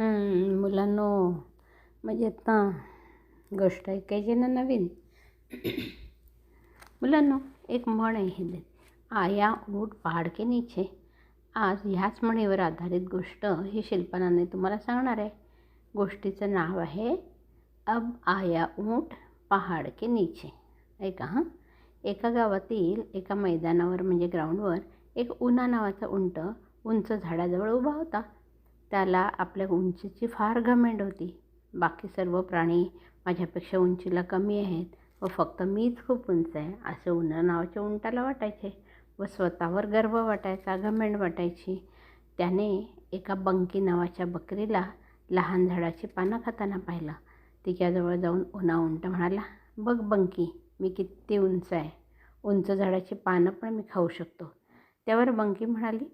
मुलांनो म्हणजे आता गोष्ट ऐकायची ना नवीन? मुलांनो एक म्हण आहे हिंदीत. आया ऊट पहाड के नीचे. आज ह्याच म्हणीवर आधारित गोष्ट ही शिल्पनाने तुम्हाला सांगणार आहे. गोष्टीचं नाव आहे अब आया ऊट पहाड के नीचे. ऐका हां? एका गावातील एका मैदानावर म्हणजे ग्राउंडवर एक उन्हा नावाचा उंट उंच झाडाजवळ उभा होता. त्याला आपल्या उंचीची फार घमेंड होती. बाकी सर्व प्राणी माझ्यापेक्षा उंचीला कमी आहेत व फक्त मीच खूप उंच आहे असं उन्हा नावाच्या उंटाला वाटायचे व स्वतःवर गर्व वाटायचा घमेंड वाटायची. त्याने एका बंकी नावाच्या बकरीला लहान झाडाची पानं खाताना पाहिलं. तिच्याजवळ जाऊन उन्हा उंट म्हणाला बघ बंकी मी किती उंच आहे. उंच झाडाची पानं पण मी खाऊ शकतो. त्यावर बंकी म्हणाली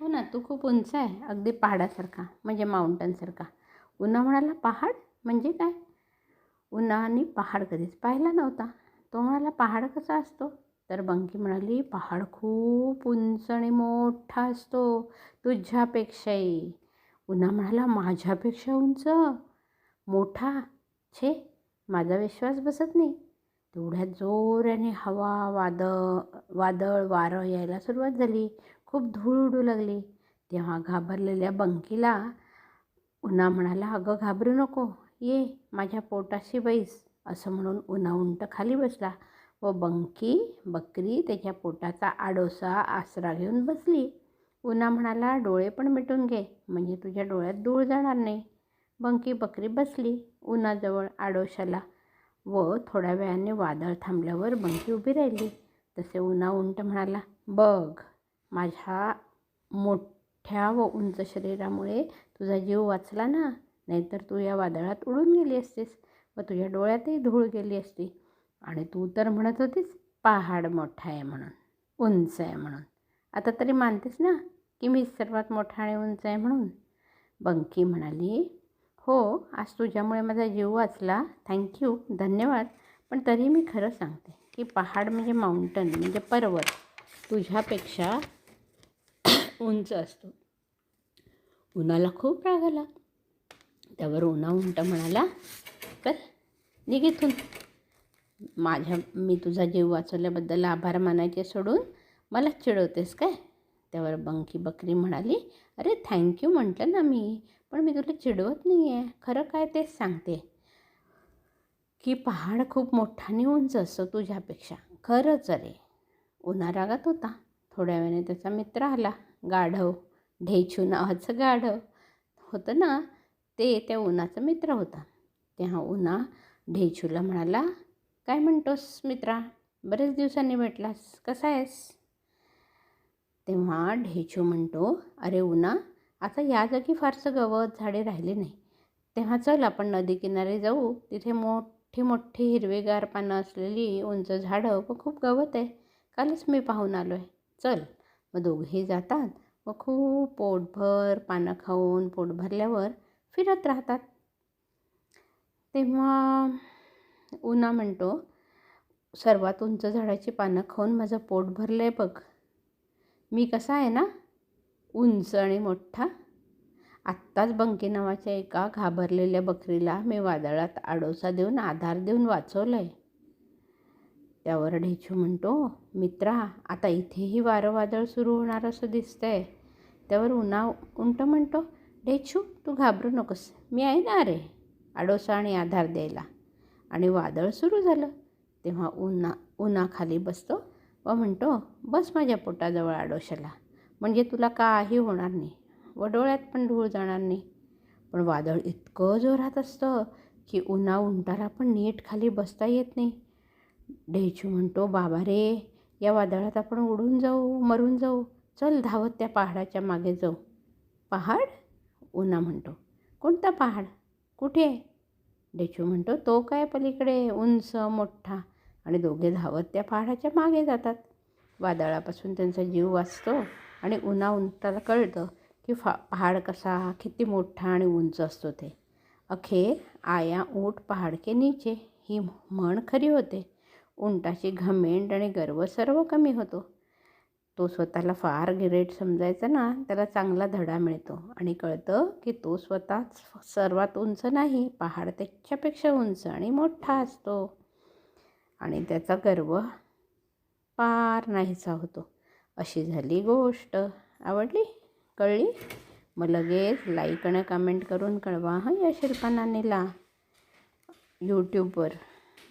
हो ना तू खूप उंच आहे अगदी पहाडासारखा म्हणजे माउंटनसारखा. उन्हा म्हणाला पहाड? म्हणजे काय? उन्हाने पहाड कधीच पाहिला नव्हता. तो म्हणाला पहाड कसा असतो? तर बंकी म्हणाली पहाड खूप उंच आणि मोठा असतो तुझ्यापेक्षाही. उन्हा म्हणाला माझ्यापेक्षा उंच? मोठा? छे माझा विश्वास बसत नाही. तेवढ्या जोराने हवा वादळ वादळ वारं यायला सुरुवात झाली. खूप धूळ उडू लागली. तेव्हा घाबरलेल्या बंकीला उन्हा म्हणाला अगं घाबरू नको. ये माझ्या पोटाशी बैस असं म्हणून उन्हा उंट खाली बसला व बंकी बकरी त्याच्या पोटाचा आडोसा आसरा घेऊन बसली. उन्हा म्हणाला डोळे पण मिटून घे म्हणजे तुझ्या डोळ्यात धूळ जाणार नाही. बंकी बकरी बसली उन्हाजवळ आडोशाला व थोड्या वेळाने वादळ थांबल्यावर बंकी उभी राहिली. तसे उन्हा उंट म्हणाला बघ माझ्या मोठ्या व उंच शरीरामुळे तुझा जीव वाचला ना? नाहीतर तू या वादळात उडून गेली असतीस व तुझ्या डोळ्यातही धूळ गेली असती. आणि तू तर म्हणत होतीस पहाड मोठा आहे म्हणून उंच आहे म्हणून. आता तरी मानतेस ना की मी सर्वात मोठा आणि उंच आहे म्हणून? बंकी म्हणाली हो आज तुझ्यामुळे माझा जीव वाचला. थँक्यू धन्यवाद. पण तरी मी खरं सांगते की पहाड म्हणजे माउंटन म्हणजे पर्वत. तुझ्यापेक्षा उंच असतो. उन्हाला खूप राग आला. त्यावर उन्हा उंट म्हणाला कर निघितून माझ्या मी तुझा जीव वाचवल्याबद्दल आभार मानायचे सोडून मला चिडवतेस काय? त्यावर बंकी बकरी म्हणाली अरे थँक्यू म्हटलं ना मी पण मी तुला चिडवत नाही आहे खरं काय तेच सांगते. की पहाड खूप मोठाने उंच असतो तुझ्यापेक्षा. खरंच अरे उन्हा रागात होता. थोड्या वेळाने त्याचा मित्र आला. गाढव ढेचू नावाचं गाढव. होतं ना ते त्या उन्हाचा मित्र होता. तेव्हा उन्हा ढेचूला म्हणाला काय म्हणतोस मित्रा? बरेच दिवसांनी भेटलास. कसा आहेस? तेव्हा ढेचू म्हणतो अरे उन्हा आता या जागी फारसं गवत झाडे राहिले नाही. तेव्हा चल आपण नदी किनारे जाऊ. तिथे मोठी मोठी हिरवेगार पानं असलेली उंच झाडं व खूप गवत आहे. कालच मी पाहून आलो आहे चल. मग दोघेही जातात. व खूप पोटभर पानं खाऊन पोट भरल्यावर फिरत राहतात. तेव्हा उन्हा म्हणतो सर्वात उंच झाडाची पानं खाऊन माझं पोट भरलं आहे बघ. मी कसा आहे ना? उंच आणि मोठा. आत्ताच बंकी नावाच्या एका घाबरलेल्या बकरीला मी वादळात आडोसा देऊन आधार देऊन वाचवलं आहे त्यावर ढेचू म्हणतो मित्रा आता इथेही वारं वादळ सुरू होणार असं दिसतंय. त्यावर उन्हा उंट म्हणतो ढेचू तू घाबरू नकोस मी आहे. ना अरे आडोसा आणि आधार द्यायला. आणि वादळ सुरू झालं. तेव्हा उन्हा उन्हाखाली बसतो व म्हणतो बस माझ्या पोटाजवळ आडोशाला म्हणजे तुला काही होणार नाही व डोळ्यात पण धूळ जाणार नाही. पण वादळ इतकं जोरात असतं की उन्हा उंटाला पण नीट खाली बसता येत नाही. ढेचू म्हणतो बाबा रे या वादळात आपण उडून जाऊ मरून जाऊ. चल धावत त्या पहाडाच्या मागे जाऊ. पहाड? उन्हा म्हणतो. कोणता पहाड? कुठे? आहे ढेचू म्हणतो. तो काय पलीकडे? उंच मोठा. आणि दोघे धावत त्या पहाडाच्या मागे जातात. वादळापासून त्यांचा जीव वाचतो आणि उन्हा उन्हाला कळतं की फा पहाड कसा किती मोठा आणि उंच असतो ते. अखेर आया ऊट पहाड के नीचे. ही म्हण खरी होते. उंटाची घमेंड आणि गर्व सर्व कमी होतो. तो स्वतःला फार गिरेट समजायचा ना त्याला चांगला धडा मिळतो. आणि कळतं की तो स्वतःच सर्वात उंच नाही पहाड त्याच्यापेक्षा उंच आणि मोठा असतो. आणि त्याचा गर्व पार नाहीसा होतो. अशी झाली गोष्ट. आवडली? कळली? मग लगेच लाईक आणि कमेंट करून कळवा हां या शिल्पनानीला यूट्यूबवर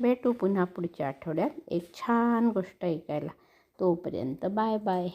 भेटू पुन्हा पुढच्या आठवड्यात. एक छान गोष्ट ऐकायला. तोपर्यंत बाय बाय.